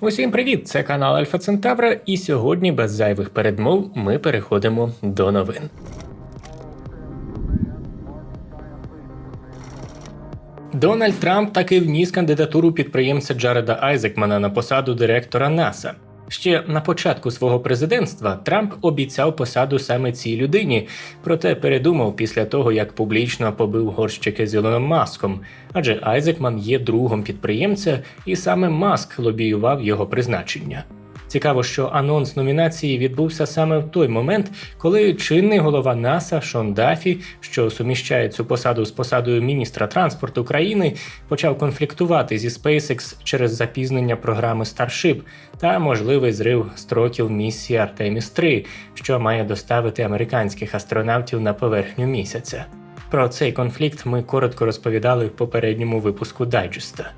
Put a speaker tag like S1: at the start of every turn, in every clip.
S1: Усім привіт! Це канал Альфа Центавра, і сьогодні без зайвих передмов ми переходимо до новин. Дональд Трамп таки вніс кандидатуру підприємця Джареда Айзекмана на посаду директора НАСА. Ще на початку свого президентства Трамп обіцяв посаду саме цій людині, проте передумав після того, як публічно побив горщики з Ілоном Маском, адже Айзекман є другом підприємця, і саме Маск лобіював його призначення. Цікаво, що анонс номінації відбувся саме в той момент, коли чинний голова НАСА Шон Дафі, що суміщає цю посаду з посадою міністра транспорту країни, почав конфліктувати зі SpaceX через запізнення програми Starship та можливий зрив строків місії Artemis 3, що має доставити американських астронавтів на поверхню місяця. Про цей конфлікт ми коротко розповідали в попередньому випуску дайджеста.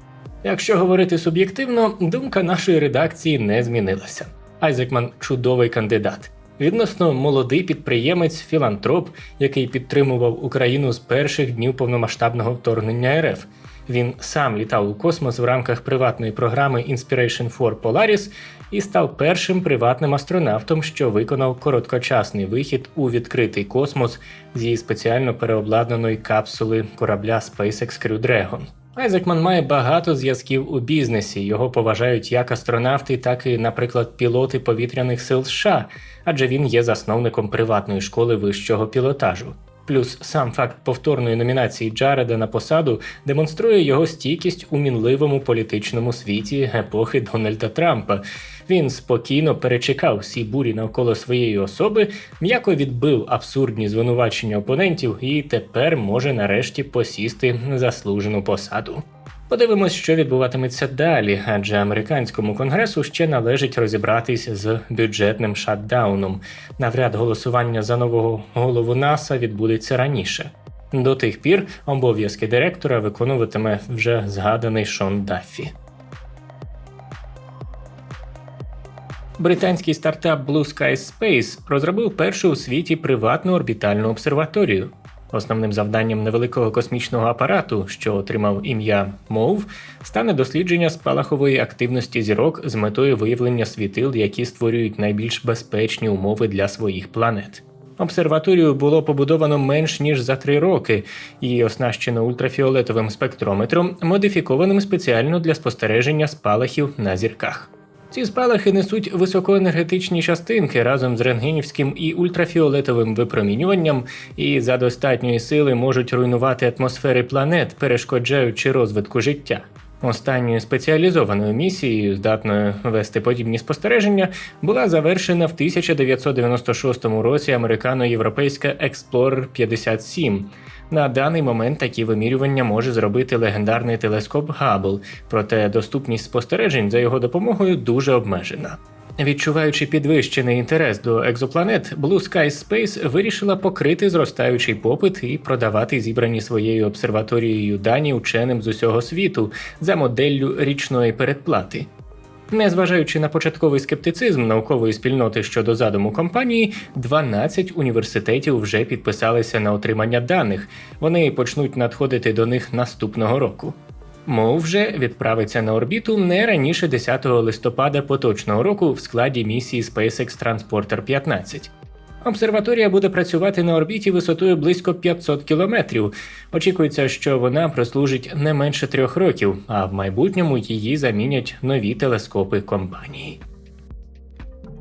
S1: Якщо говорити суб'єктивно, думка нашої редакції не змінилася. Айзекман чудовий кандидат. Відносно молодий підприємець, філантроп, який підтримував Україну з перших днів повномасштабного вторгнення РФ. Він сам літав у космос в рамках приватної програми Inspiration for Polaris і став першим приватним астронавтом, що виконав короткочасний вихід у відкритий космос з її спеціально переобладнаної капсули корабля SpaceX Crew Dragon. Айзекман має багато зв'язків у бізнесі. Його поважають як астронавти, так і, наприклад, пілоти повітряних сил США, адже він є засновником приватної школи вищого пілотажу. Плюс сам факт повторної номінації Джареда на посаду демонструє його стійкість у мінливому політичному світі епохи Дональда Трампа. Він спокійно перечекав всі бурі навколо своєї особи, м'яко відбив абсурдні звинувачення опонентів і тепер може нарешті посісти заслужену посаду. Подивимось, що відбуватиметься далі, адже американському конгресу ще належить розібратись з бюджетним шатдауном. Навряд голосування за нового голову НАСА відбудеться раніше. До тих пір обов'язки директора виконуватиме вже згаданий Шон Даффі. Британський стартап Blue Sky Space розробив першу у світі приватну орбітальну обсерваторію. Основним завданням невеликого космічного апарату, що отримав ім'я MOVE, стане дослідження спалахової активності зірок з метою виявлення світил, які створюють найбільш безпечні умови для своїх планет. Обсерваторію було побудовано менш ніж за три роки і оснащено ультрафіолетовим спектрометром, модифікованим спеціально для спостереження спалахів на зірках. Ці спалахи несуть високоенергетичні частинки разом з рентгенівським і ультрафіолетовим випромінюванням, і за достатньої сили можуть руйнувати атмосфери планет, перешкоджаючи розвитку життя. Останньою спеціалізованою місією, здатною вести подібні спостереження, була завершена в 1996 році американо-європейська Explorer 57. На даний момент такі вимірювання може зробити легендарний телескоп Габл, проте доступність спостережень за його допомогою дуже обмежена. Відчуваючи підвищений інтерес до екзопланет, Blue Sky Space вирішила покрити зростаючий попит і продавати зібрані своєю обсерваторією дані ученим з усього світу за моделлю річної передплати. Незважаючи на початковий скептицизм наукової спільноти щодо задуму компанії, 12 університетів вже підписалися на отримання даних. Вони почнуть надходити до них наступного року. Мов вже відправиться на орбіту не раніше 10 листопада поточного року в складі місії SpaceX Transporter 15. Обсерваторія буде працювати на орбіті висотою близько 500 кілометрів. Очікується, що вона прослужить не менше трьох років, а в майбутньому її замінять нові телескопи компанії.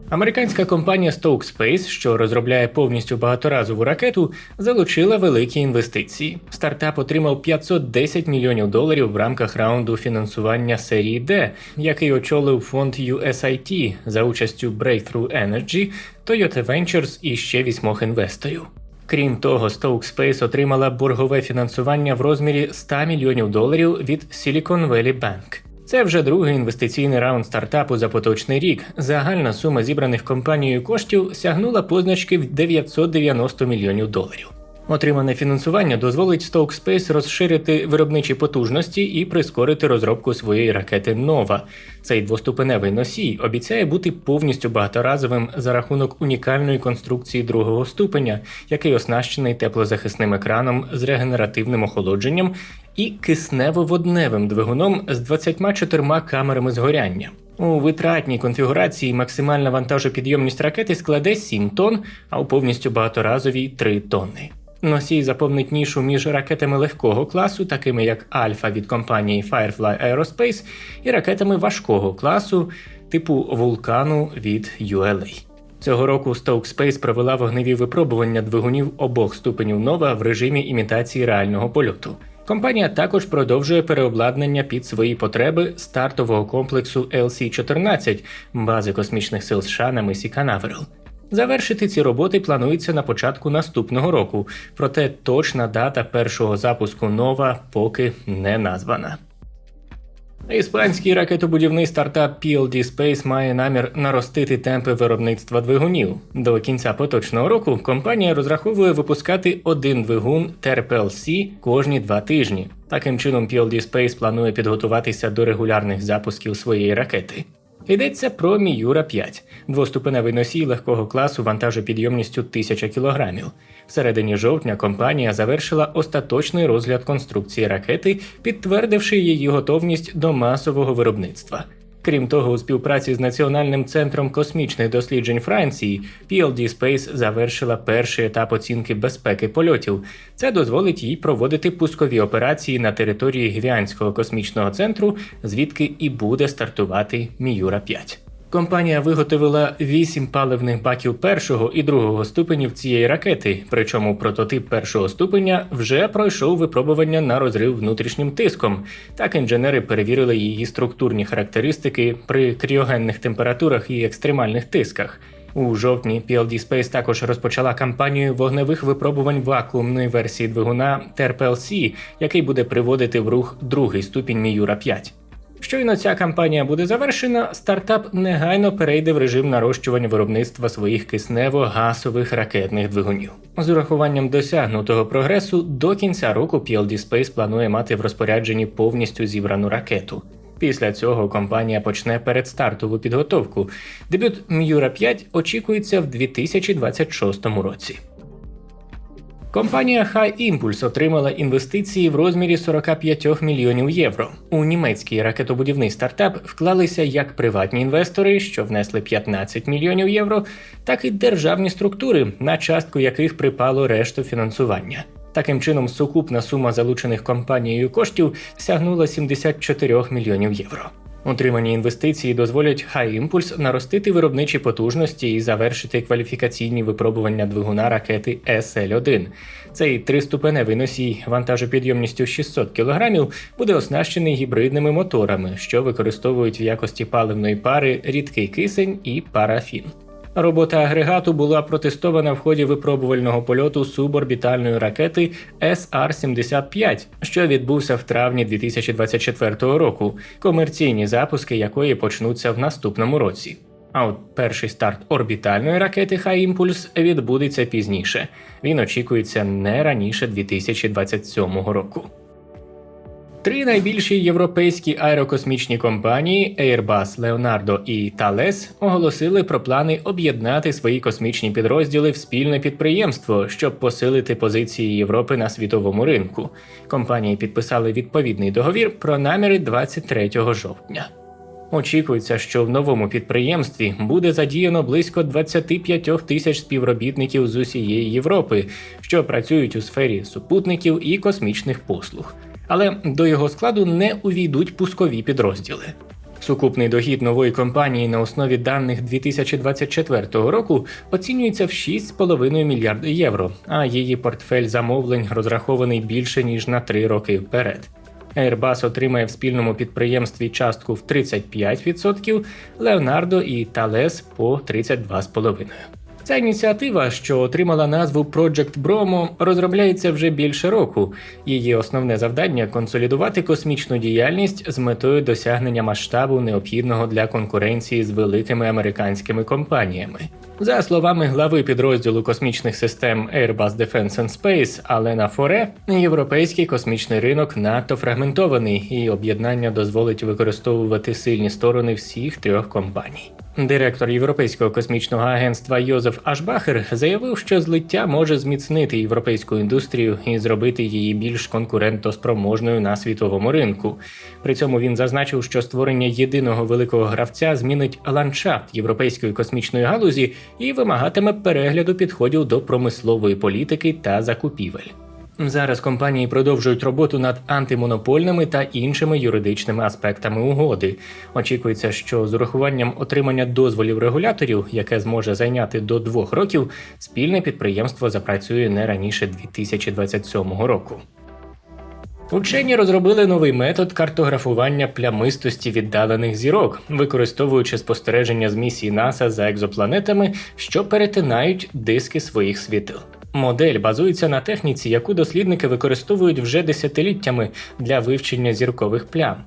S1: Американська компанія Stoke Space, що розробляє повністю багаторазову ракету, залучила великі інвестиції. Стартап отримав 510 мільйонів доларів в рамках раунду фінансування серії D, який очолив фонд USIT за участю Breakthrough Energy, Toyota Ventures і ще вісьмох інвесторів. Крім того, Stoke Space отримала боргове фінансування в розмірі 100 мільйонів доларів від Silicon Valley Bank. Це вже другий інвестиційний раунд стартапу за поточний рік. Загальна сума зібраних компанією коштів сягнула позначки в 990 мільйонів доларів. Отримане фінансування дозволить Stoke Space розширити виробничі потужності і прискорити розробку своєї ракети Нова. Цей двоступеневий носій обіцяє бути повністю багаторазовим за рахунок унікальної конструкції другого ступеня, який оснащений теплозахисним екраном з регенеративним охолодженням і киснево-водневим двигуном з 24 камерами згоряння. У витратній конфігурації максимальна вантажопідйомність ракети складе 7 тонн, а у повністю багаторазовій 3 тонни. Носій заповнить нішу між ракетами легкого класу, такими як Альфа від компанії Firefly Aerospace, і ракетами важкого класу, типу Вулкану від ULA. Цього року Stoke Space провела вогневі випробування двигунів обох ступенів Нова в режимі імітації реального польоту. Компанія також продовжує переобладнання під свої потреби стартового комплексу LC-14 бази космічних сил США на мисі Канаверал. Завершити ці роботи планується на початку наступного року, проте точна дата першого запуску нова поки не названа. Іспанський ракетобудівний стартап PLD Space має намір наростити темпи виробництва двигунів. До кінця поточного року компанія розраховує випускати один двигун TRPL-C кожні два тижні. Таким чином, PLD Space планує підготуватися до регулярних запусків своєї ракети. Йдеться про Міюра 5 двоступеневий носій легкого класу вантажопідйомністю 1000 кг. Середині жовтня компанія завершила остаточний розгляд конструкції ракети, підтвердивши її готовність до масового виробництва. Крім того, у співпраці з Національним центром космічних досліджень Франції PLD Space завершила перший етап оцінки безпеки польотів. Це дозволить їй проводити пускові операції на території Гвіанського космічного центру, звідки і буде стартувати Міюра 5. Компанія виготовила 8 паливних баків першого і другого ступенів цієї ракети, причому прототип першого ступеня вже пройшов випробування на розрив внутрішнім тиском. Так інженери перевірили її структурні характеристики при кріогенних температурах і екстремальних тисках. У жовтні PLD Space також розпочала кампанію вогневих випробувань вакуумної версії двигуна TRPL-C, який буде приводити в рух другий ступінь Міюра 5. Щойно ця кампанія буде завершена, стартап негайно перейде в режим нарощування виробництва своїх киснево-гасових ракетних двигунів. З урахуванням досягнутого прогресу до кінця року PLD Space планує мати в розпорядженні повністю зібрану ракету. Після цього компанія почне передстартову підготовку. Дебют М'юра 5 очікується в 2026 році. Компанія High Impulse отримала інвестиції в розмірі 45 мільйонів євро. У німецький ракетобудівний стартап вклалися як приватні інвестори, що внесли 15 мільйонів євро, так і державні структури, на частку яких припало решту фінансування. Таким чином, сукупна сума залучених компанією коштів сягнула 74 мільйонів євро. Отримані інвестиції дозволять High Impulse наростити виробничі потужності і завершити кваліфікаційні випробування двигуна ракети SL-1. Цей триступеневий носій вантажопідйомністю 600 кг буде оснащений гібридними моторами, що використовують в якості паливної пари рідкий кисень і парафін. Робота агрегату була протестована в ході випробувального польоту суборбітальної ракети SR-75, що відбувся в травні 2024 року, комерційні запуски якої почнуться в наступному році. А от перший старт орбітальної ракети High Impulse відбудеться пізніше. Він очікується не раніше 2027 року. Три найбільші європейські аерокосмічні компанії Airbus, Leonardo і Thales оголосили про плани об'єднати свої космічні підрозділи в спільне підприємство, щоб посилити позиції Європи на світовому ринку. Компанії підписали відповідний договір про наміри 23 жовтня. Очікується, що в новому підприємстві буде задіяно близько 25 тисяч співробітників з усієї Європи, що працюють у сфері супутників і космічних послуг але до його складу не увійдуть пускові підрозділи. Сукупний дохід нової компанії на основі даних 2024 року оцінюється в 6,5 мільярди євро, а її портфель замовлень розрахований більше ніж на 3 роки вперед. Airbus отримає в спільному підприємстві частку в 35%, Leonardo і Thales по 32,5%. Ця ініціатива, що отримала назву Project Bromo, розробляється вже більше року. Її основне завдання консолідувати космічну діяльність з метою досягнення масштабу, необхідного для конкуренції з великими американськими компаніями. За словами глави підрозділу космічних систем Airbus Defence and Space Алена Форе, європейський космічний ринок надто фрагментований, і об'єднання дозволить використовувати сильні сторони всіх трьох компаній. Директор Європейського космічного агентства Йозеф Ашбахер заявив, що злиття може зміцнити європейську індустрію і зробити її більш конкурентоспроможною на світовому ринку. При цьому він зазначив, що створення єдиного великого гравця змінить ландшафт європейської космічної галузі і вимагатиме перегляду підходів до промислової політики та закупівель. Зараз компанії продовжують роботу над антимонопольними та іншими юридичними аспектами угоди. Очікується, що з урахуванням отримання дозволів регуляторів, яке зможе зайняти до двох років, спільне підприємство запрацює не раніше 2027 року. Учені розробили новий метод картографування плямистості віддалених зірок, використовуючи спостереження з місії НАСА за екзопланетами, що перетинають диски своїх світил. Модель базується на техніці, яку дослідники використовують вже десятиліттями для вивчення зіркових плям.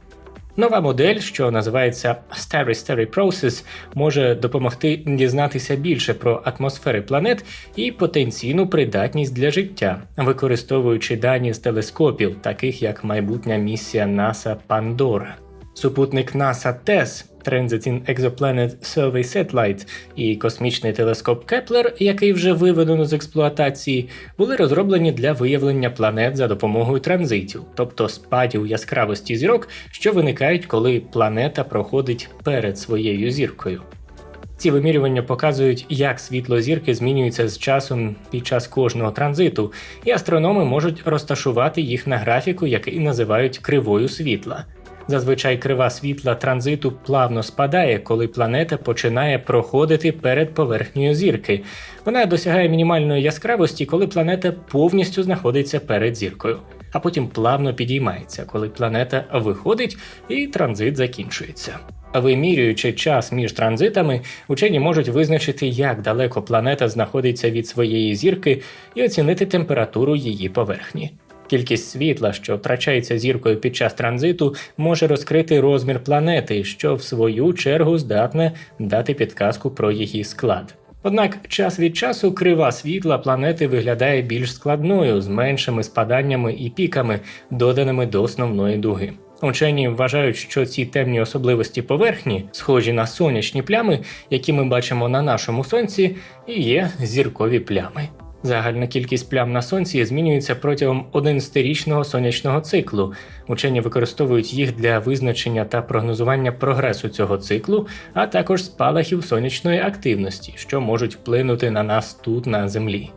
S1: Нова модель, що називається Starry Starry Process, може допомогти дізнатися більше про атмосфери планет і потенційну придатність для життя, використовуючи дані з телескопів, таких як майбутня місія НАСА Пандора. Супутник NASA TESS Transiting Exoplanet Survey Satellite і космічний телескоп Кеплер, який вже виведено з експлуатації, були розроблені для виявлення планет за допомогою транзитів, тобто спадів яскравості зірок, що виникають, коли планета проходить перед своєю зіркою. Ці вимірювання показують, як світло зірки змінюється з часом під час кожного транзиту, і астрономи можуть розташувати їх на графіку, який називають кривою світла. Зазвичай крива світла транзиту плавно спадає, коли планета починає проходити перед поверхнею зірки. Вона досягає мінімальної яскравості, коли планета повністю знаходиться перед зіркою, а потім плавно підіймається, коли планета виходить і транзит закінчується. Вимірюючи час між транзитами, учені можуть визначити, як далеко планета знаходиться від своєї зірки, і оцінити температуру її поверхні. Кількість світла, що втрачається зіркою під час транзиту, може розкрити розмір планети, що в свою чергу здатне дати підказку про її склад. Однак час від часу крива світла планети виглядає більш складною, з меншими спаданнями і піками, доданими до основної дуги. Учені вважають, що ці темні особливості поверхні, схожі на сонячні плями, які ми бачимо на нашому сонці, і є зіркові плями. Загальна кількість плям на сонці змінюється протягом 11-річного сонячного циклу. Учені використовують їх для визначення та прогнозування прогресу цього циклу, а також спалахів сонячної активності, що можуть вплинути на нас тут на землі.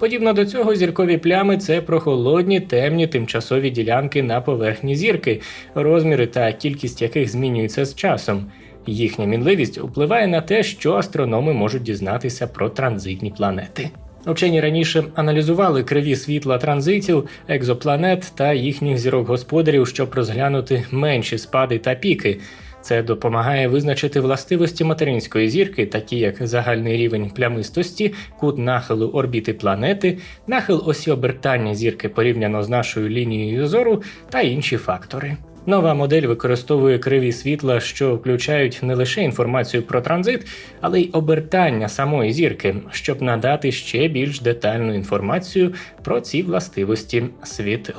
S1: Подібно до цього, зіркові плями це прохолодні темні тимчасові ділянки на поверхні зірки, розміри та кількість яких змінюються з часом. Їхня мінливість впливає на те, що астрономи можуть дізнатися про транзитні планети. Учені раніше аналізували криві світла транзитів, екзопланет та їхніх зірок господарів, щоб розглянути менші спади та піки. Це допомагає визначити властивості материнської зірки, такі як загальний рівень плямистості, кут нахилу орбіти планети, нахил осі обертання зірки порівняно з нашою лінією зору та інші фактори. Нова модель використовує криві світла, що включають не лише інформацію про транзит, але й обертання самої зірки, щоб надати ще більш детальну інформацію про ці властивості світил.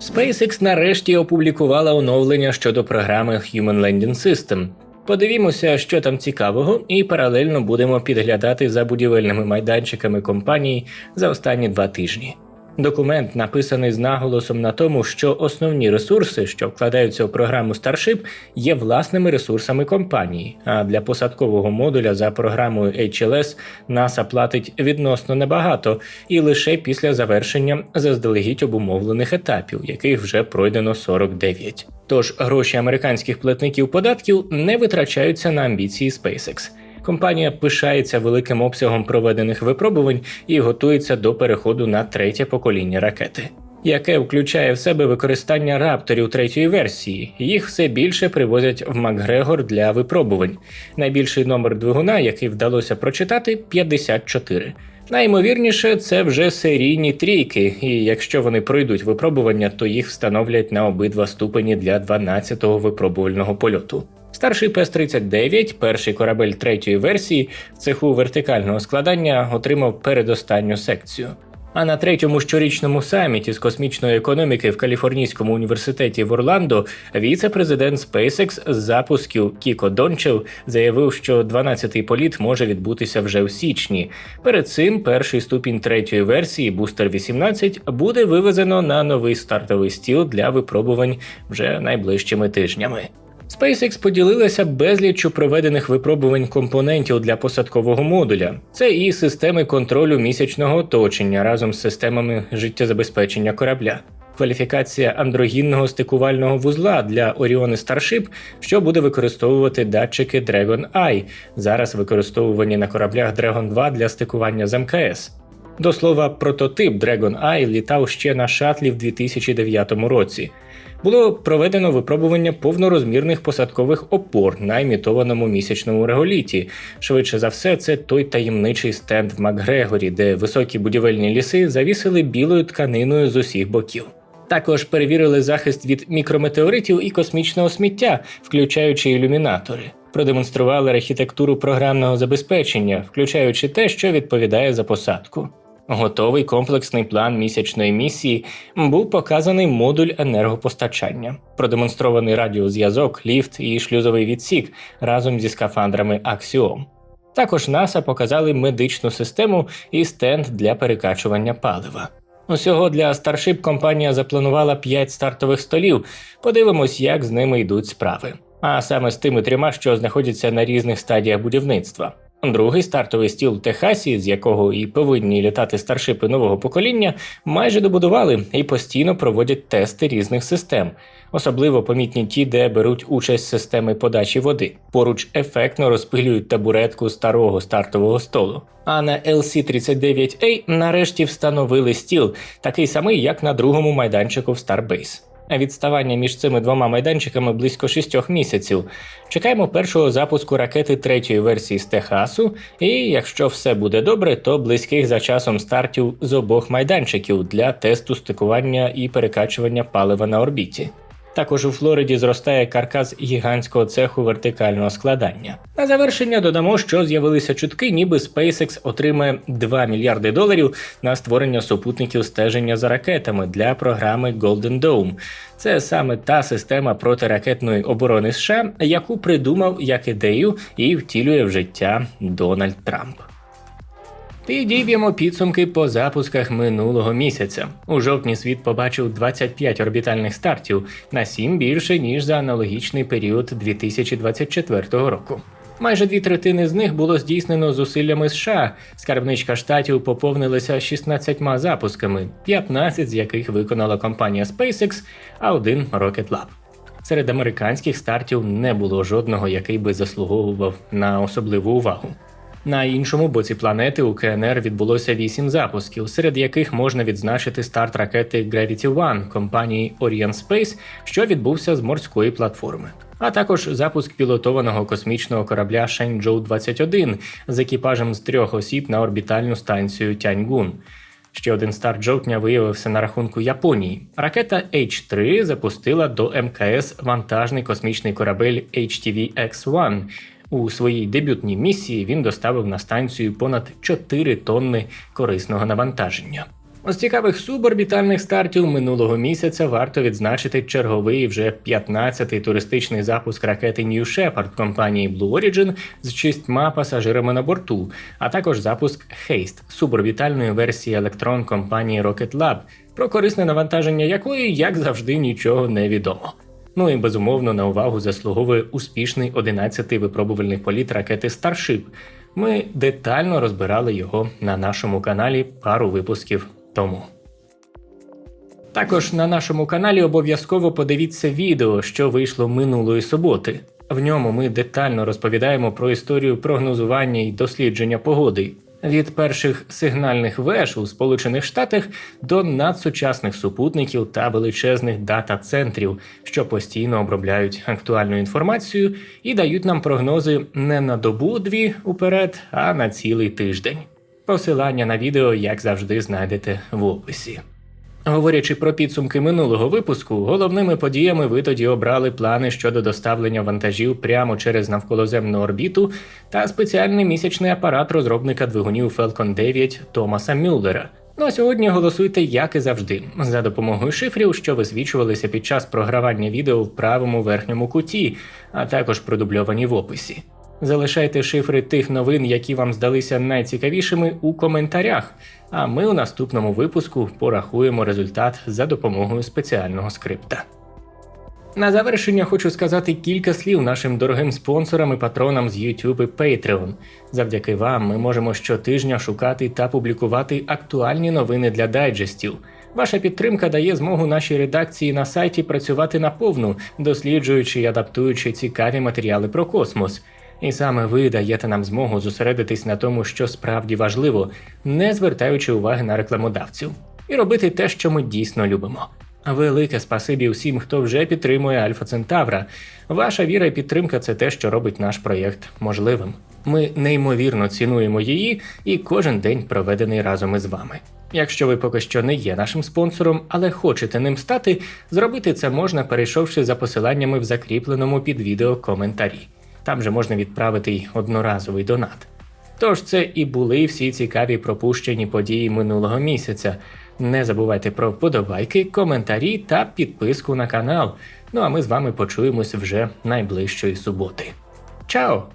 S1: SpaceX нарешті опублікувала оновлення щодо програми Human Landing System. Подивімося, що там цікавого, і паралельно будемо підглядати за будівельними майданчиками компанії за останні два тижні. Документ написаний з наголосом на тому, що основні ресурси, що вкладаються у програму Starship, є власними ресурсами компанії. А для посадкового модуля за програмою HLS NASA платить відносно небагато і лише після завершення заздалегідь обумовлених етапів, яких вже пройдено 49. Тож гроші американських платників податків не витрачаються на амбіції SpaceX. Компанія пишається великим обсягом проведених випробувань і готується до переходу на третє покоління ракети. Яке включає в себе використання рапторів третьої версії, їх все більше привозять в Макгрегор для випробувань. Найбільший номер двигуна, який вдалося прочитати, 54. Найімовірніше, це вже серійні трійки, і якщо вони пройдуть випробування, то їх встановлять на обидва ступені для 12-го випробувального польоту. Старший ПС-39, перший корабель третьої версії, в цеху вертикального складання отримав передостанню секцію. А на третьому щорічному саміті з космічної економіки в Каліфорнійському університеті в Орландо віце-президент SpaceX з запусків Кіко Дончев заявив, що 12-й політ може відбутися вже в січні. Перед цим перший ступінь третьої версії Booster 18 буде вивезено на новий стартовий стіл для випробувань вже найближчими тижнями. SpaceX поділилася безліччю проведених випробувань компонентів для посадкового модуля. Це і системи контролю місячного оточення разом з системами життєзабезпечення корабля. Кваліфікація андрогінного стикувального вузла для Оріони Starship, що буде використовувати датчики Dragon Eye, зараз використовувані на кораблях Dragon 2 для стикування з МКС. До слова, прототип Dragon Eye літав ще на шатлі в 2009 році. Було проведено випробування повнорозмірних посадкових опор на імітованому місячному реголіті. Швидше за все, це той таємничий стенд в Макгрегорі, де високі будівельні ліси завісили білою тканиною з усіх боків. Також перевірили захист від мікрометеоритів і космічного сміття, включаючи ілюмінатори. Продемонстрували архітектуру програмного забезпечення, включаючи те, що відповідає за посадку. Готовий комплексний план місячної місії був показаний модуль енергопостачання, продемонстрований радіозв'язок, ліфт і шлюзовий відсік разом зі скафандрами Axiom. Також НАСА показали медичну систему і стенд для перекачування палива. Усього для Starship компанія запланувала 5 стартових столів. Подивимось, як з ними йдуть справи. А саме з тими трьома, що знаходяться на різних стадіях будівництва. Другий стартовий стіл Техасі, з якого і повинні літати старшипи нового покоління, майже добудували і постійно проводять тести різних систем, особливо помітні ті, де беруть участь системи подачі води. Поруч ефектно розпилюють табуретку старого стартового столу. А на LC-39A нарешті встановили стіл, такий самий, як на другому майданчику в Starbase. Відставання між цими двома майданчиками близько шістьох місяців. Чекаємо першого запуску ракети третьої версії з Техасу, і якщо все буде добре, то близьких за часом стартів з обох майданчиків для тесту стикування і перекачування палива на орбіті. Також у Флориді зростає каркас гігантського цеху вертикального складання. На завершення додамо, що з'явилися чутки, ніби SpaceX отримає 2 мільярди доларів на створення супутників стеження за ракетами для програми Golden Dome. Це саме та система протиракетної оборони США, яку придумав як ідею і втілює в життя Дональд Трамп. Підіб'ємо підсумки по запусках минулого місяця. У жовтні світ побачив 25 орбітальних стартів на 7 більше ніж за аналогічний період 2024 року. Майже дві третини з них було здійснено зусиллями США. Скарбничка штатів поповнилася 16 запусками, 15 з яких виконала компанія SpaceX, а один Rocket Lab. Серед американських стартів не було жодного, який би заслуговував на особливу увагу. На іншому боці планети у КНР відбулося вісім запусків, серед яких можна відзначити старт ракети Gravity One компанії Orient Space, що відбувся з морської платформи. А також запуск пілотованого космічного корабля Shenzhou 21 з екіпажем з трьох осіб на орбітальну станцію Тяньгун. Ще один старт жовтня виявився на рахунку Японії. Ракета H3 запустила до МКС вантажний космічний корабель HTV-X1, у своїй дебютній місії він доставив на станцію понад 4 тонни корисного навантаження. З цікавих суборбітальних стартів минулого місяця варто відзначити черговий вже 15-й туристичний запуск ракети New Shepard компанії Blue Origin з шістьма пасажирами на борту, а також запуск Haste суборбітальної версії електрон компанії Rocket Lab, про корисне навантаження якої, як завжди, нічого не відомо. Ну і безумовно на увагу заслуговує успішний 11-й випробувальний політ ракети Starship. Ми детально розбирали його на нашому каналі пару випусків тому. Також на нашому каналі обов'язково подивіться відео, що вийшло минулої суботи. В ньому ми детально розповідаємо про історію прогнозування і дослідження погоди від перших сигнальних веж у Сполучених Штатах до надсучасних супутників та величезних дата-центрів, що постійно обробляють актуальну інформацію і дають нам прогнози не на добу дві уперед, а на цілий тиждень. Посилання на відео, як завжди, знайдете в описі. Говорячи про підсумки минулого випуску, головними подіями ви тоді обрали плани щодо доставлення вантажів прямо через навколоземну орбіту та спеціальний місячний апарат розробника двигунів Falcon 9 Томаса Мюллера. Ну а сьогодні голосуйте, як і завжди, за допомогою шифрів, що висвічувалися під час програвання відео в правому верхньому куті, а також продубльовані в описі. Залишайте шифри тих новин, які вам здалися найцікавішими, у коментарях. А ми у наступному випуску порахуємо результат за допомогою спеціального скрипта. На завершення хочу сказати кілька слів нашим дорогим спонсорам і патронам з YouTube і Patreon. Завдяки вам ми можемо щотижня шукати та публікувати актуальні новини для дайджестів. Ваша підтримка дає змогу нашій редакції на сайті працювати наповну, досліджуючи і адаптуючи цікаві матеріали про космос. І саме ви даєте нам змогу зосередитись на тому, що справді важливо, не звертаючи уваги на рекламодавців, і робити те, що ми дійсно любимо. Велике спасибі всім, хто вже підтримує Альфа Центавра. Ваша віра і підтримка це те, що робить наш проєкт можливим. Ми неймовірно цінуємо її і кожен день проведений разом із вами. Якщо ви поки що не є нашим спонсором, але хочете ним стати, зробити це можна, перейшовши за посиланнями в закріпленому під відео коментарі. Там же можна відправити й одноразовий донат. Тож це і були всі цікаві пропущені події минулого місяця. Не забувайте про вподобайки, коментарі та підписку на канал. Ну а ми з вами почуємось вже найближчої суботи. Чао!